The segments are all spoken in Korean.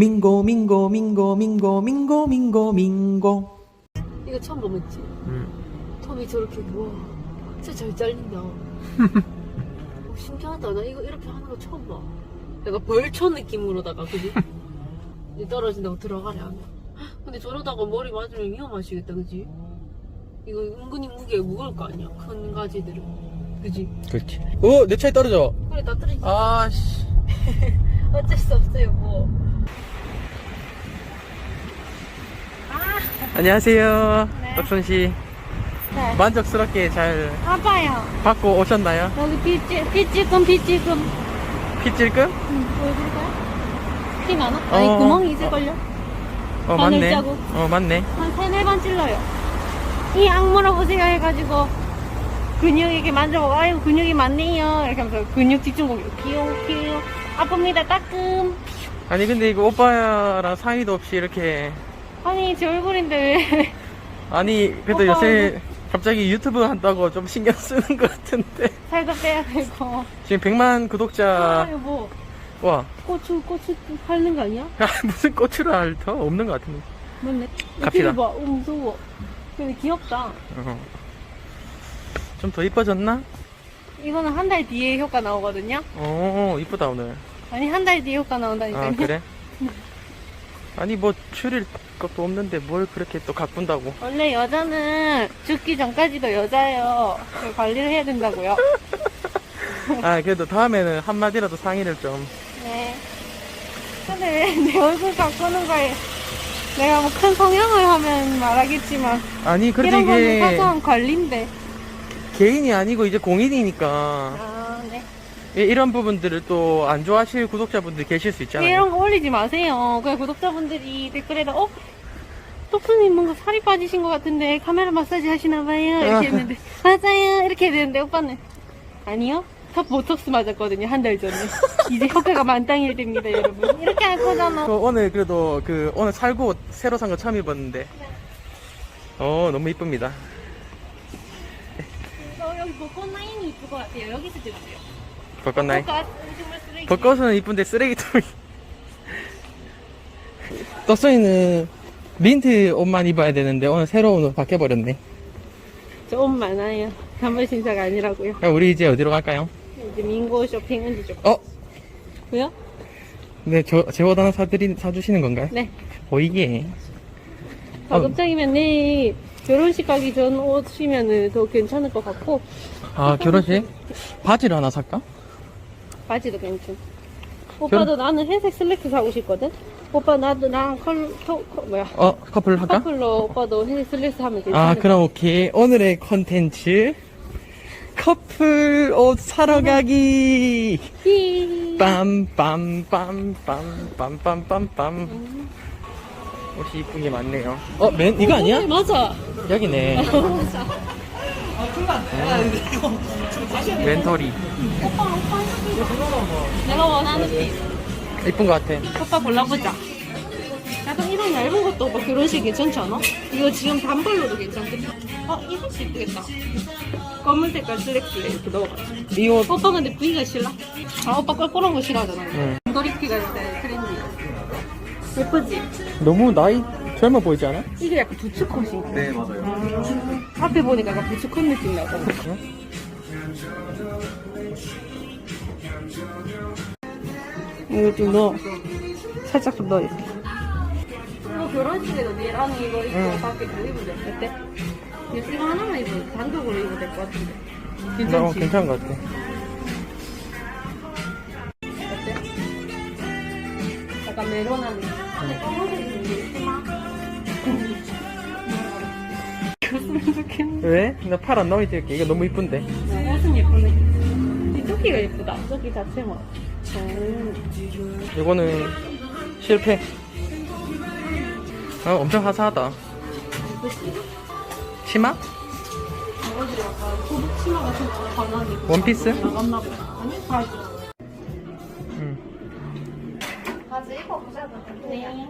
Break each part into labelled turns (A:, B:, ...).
A: 민고 민고 민고 민고 민고 민고 민고.
B: 이거 처음 보겠지?
A: 음.
B: 톰이 저렇게 우와 진짜 잘 잘린다. 어, 신기하다. 나 이거 이렇게 하는 거 처음 봐. 약간 벌초 느낌으로다가 그지? 이제 떨어진다고 들어가려 하면 헉, 근데 저러다가 머리 맞으면 위험하시겠다 그지? 이거 은근히 무게 무거울 거 아니야 큰 가지들은. 그지?
A: 그렇지. 어내 차에 떨어져.
B: 그래 나 떨어지
A: 아씨.
B: 어쩔 수 없어요 뭐
A: 안녕하세요
C: 네.
A: 덕순씨
C: 네.
A: 만족스럽게 잘
C: 아파요.
A: 받고 오셨나요?
C: 여기 찔끔, 피 찔끔.
A: 피찔끔?
C: 응, 보여드릴까요? 피 많아? 아니,
A: 어.
C: 구멍이 있을걸요?
A: 어
C: 바늘
A: 맞네
C: 자국.
A: 어 맞네
C: 한 세네 번 찔러요. 이 악물어 보세요 해가지고, 근육 이렇게 만져보고, 아유, 근육이 많네요. 이렇게 하면서 근육 집중곡, 피용, 피용. 아픕니다, 따끔.
A: 아니 근데 이거 오빠랑 상의도 없이 이렇게
C: 아니, 제 얼굴인데 왜.
A: 아니 그래도
C: 오빠
A: 요새 갑자기 유튜브 한다고 좀 신경 쓰는 것 같은데
C: 살도 빼야 되고.
A: 지금 100만
C: 아,
A: 구독자
C: 여보.
A: 와
C: 고추, 고추 핥는 거 아니야?
A: 야, 무슨 고추를 앓터 없는 것 같은데
C: 맞네.
A: 갑시다.
C: 봐. 어, 무서워. 근데 귀엽다.
A: 어. 좀더 이뻐졌나?
C: 이거는 한 달 뒤에 효과 나오거든요.
A: 오 이쁘다 오늘
C: 아니 한 달 뒤에 효과 나온다니까요.
A: 아 그래? 아니 뭐 추릴 것도 없는데 뭘 그렇게 또 가꾼다고
C: 원래 여자는 죽기 전까지도 여자예요. 그걸 관리를 해야 된다고요.
A: 아 그래도 다음에는 한마디라도 상의를 좀
C: 네. 근데 왜내 얼굴 바꾸는 거에 내가 뭐 큰 성형을 하면 말하겠지만
A: 아니 그래도
C: 이런 거는
A: 이게
C: 사소한 관리인데.
A: 개인이 아니고 이제 공인이니까
C: 아 네.
A: 이- 이런 부분들을 또 안 좋아하실 구독자분들 계실 수 있잖아요.
C: 이런 거 올리지 마세요. 그냥 구독자분들이 댓글에다 어? 똑순님 뭔가 살이 빠지신 것 같은데 카메라 마사지 하시나봐요. 이렇게 했는데 맞아요. 이렇게 했는데 오빠는? 아니요. 탑 보톡스 맞았거든요 한 달 전에. 이제 효과가 만땅일 됩니다 여러분. 이렇게 할 거잖아.
A: 그 오늘 그래도 그 오늘 살고 옷 새로 산 거 처음 입었는데. 어 너무 이쁩니다.
C: 어, 여기 벚꽃 라인이 이쁠 것 같아요. 여기서 찍으세요
A: 벚꽃 나이
C: 벚꽃 정말 쓰레기
A: 벚꽃은 이쁜데 쓰레기통이 떡순이는 민트 옷만 입어야 되는데 오늘 새로운 옷 바뀌어버렸네
C: 저옷 많아요 단발 신사가 아니라고요
A: 그럼 우리 이제 어디로 갈까요?
C: 이제 민고 쇼핑 은지 좀
A: 어?
C: 왜요?
A: 네, 저, 제 옷 하나 사드리, 사주시는 건가요?
C: 네
A: 보이게.
C: 가급적이면 내일 결혼식 가기 전 옷이면은 더 괜찮을 것 같고
A: 아, 결혼식? 바지를 하나 살까?
C: 바지도 괜찮. 오빠도 나는 회색 슬랙스 사고 싶거든. 오빠 나도 나랑 컬, 컬, 컬 뭐야
A: 어, 커플 할까?
C: 커플로 오빠도 회색 슬랙스 하면 괜찮을
A: 아,
C: 것
A: 그럼 오케이. 오늘의 컨텐츠. 커플 옷 사러 가기. 빰빰빰빰빰빰빰빰. 옷이 이쁜 게 많네요. 어, 맨, 이거 아니야?
C: 어, 맞아.
A: 여기네.
C: 맞아.
A: 멘토리.
C: 내가 원하는 핏.
A: 이쁜 거 같아.
C: 오빠 골라보자. 약간 이런 얇은 것도 오빠 결혼식 괜찮지 않아? 이거 지금 단발로도 괜찮겠다. 어, 이거 수 이쁘겠다. 검은 색깔 슬랙스 이렇게 넣어가지고.
A: 이 옷,
C: 오빠 근데 V가 싫어? 아 오빠 껄끄러운 거 싫어하잖아
A: 응.
C: 도리피가 요새 트렌디 예쁘지?
A: 너무 나이 젊어 보이지 않아?
C: 이게 약간 부츠컷인가?
A: 네, 맞아요.
C: 앞에 보니까 약간 부츠컷 느낌 나고 이거 좀 넣어 살짝 좀 넣어 이렇게 이거 결혼식에도 니랑 이거 입고
A: 응.
C: 밖에 다 입으면 돼 어때? 이거 하나만 입으면 단독으로 입어도 될 것 같은데
A: 어,
C: 괜찮지?
A: 괜찮은 것 같아.
C: 어때? 약간 메론한 느 좋겠는데.
A: 왜? 나 팔 안 나오게 찍을게. 이거 너무 이쁜데.
C: 옷은 예쁘네. 이 토끼가 예쁘다. 토끼 자체만. 음.
A: 이거는 실패. 아, 엄청 화사하다. 치마?
C: 이거들 약간 소복 치마 같은 거 반하니.
A: 원피스?
C: 나갔나 보다. 아니, 바지.
A: 응.
C: 바지 입어보자. 네.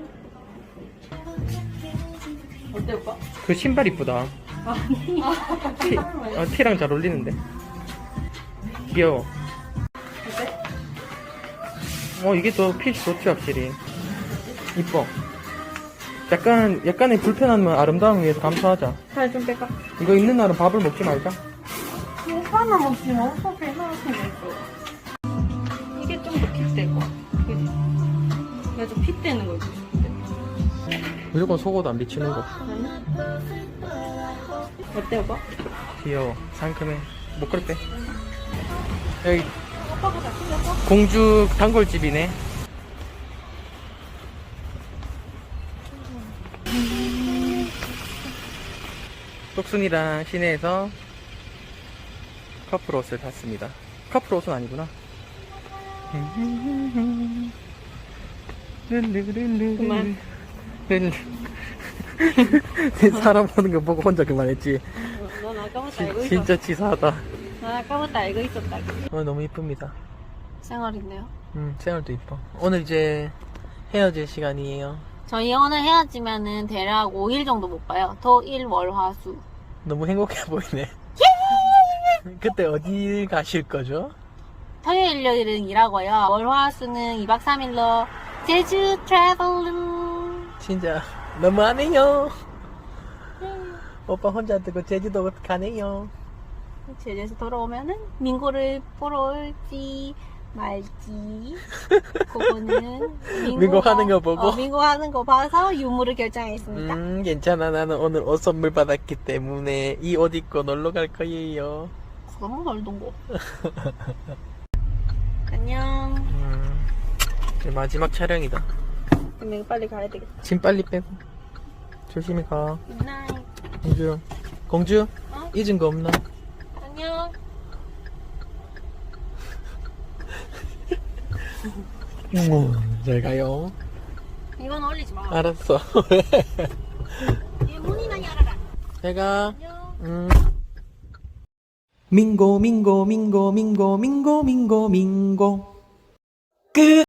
C: 어때, 오빠?
A: 그 신발 이쁘다.
C: 아니.
A: 티, 아, 티랑 잘 어울리는데. 귀여워.
C: 어때?
A: 어, 이게 더 핏이 좋지, 확실히. 이뻐. 약간, 약간의 불편함은 아름다움 위해서 감수하자.
C: 살 좀 빼까?
A: 이거 있는 날은 밥을 먹지 말자.
C: 오빠는 먹지 마. 오빠 배나 같은 거 있어. 이게 좀 더 핏대고. 그지? 내가 좀거 입고 싶은데.
A: 무조건 속옷 안 비치는 거.
C: 어때, 오빠?
A: 귀여워. 상큼해. 목걸이 빼. 여기
C: 오빠보다 틀렸어?
A: 공주 단골집이네. 똑순이랑 시내에서 커플 옷을 샀습니다. 커플 옷은 아니구나.
C: 그만.
A: 사람 보는 거 보고 혼자 그만했지.
C: 어, 넌 아까부터 알고
A: 진-
C: 있었어.
A: 진짜 치사하다.
C: 난 아까부터 알고 있었다.
A: 오늘 너무 이쁩니다.
C: 생얼인데요?
A: 음, 생얼도 이뻐. 오늘 이제 헤어질 시간이에요.
C: 저희 오늘 헤어지면은 대략 5일 정도 못 봐요. 토, 일, 월, 화, 수.
A: 너무 행복해 보이네. 그때 어디 가실 거죠?
C: 토요일, 일요일은 일하고요. 월, 화, 수는 2박 3일로 제주 트래블루.
A: 진짜 너무하네요. 오빠 혼자 두고 제주도 가네요.
C: 제주에서 돌아오면은 민고를 보러 올지 말지 그거는
A: 민고 하는 거 보고?
C: 어, 민고 하는 거 봐서 유무를 결정하겠습니다.
A: 음, 괜찮아. 나는 오늘 옷 선물 받았기 때문에 이 옷 입고 놀러 갈 거예요.
C: 그거는 말던 거. 안녕.
A: 음, 마지막 촬영이다.
C: 그럼 이거 빨리 가야 되겠다.
A: 짐 빨리 빼고. 조심히 가.
C: 굿나잇.
A: 공주. 공주?
C: 어?
A: 잊은 거 없나?
C: 안녕.
A: 음, 잘 가요.
C: 이건 올리지 마.
A: 알았어.
C: 얘 문이나 열어라.
A: 잘 가.
C: 안녕.
A: 음. 민고 민고 민고 민고 민고 민고 민고 끝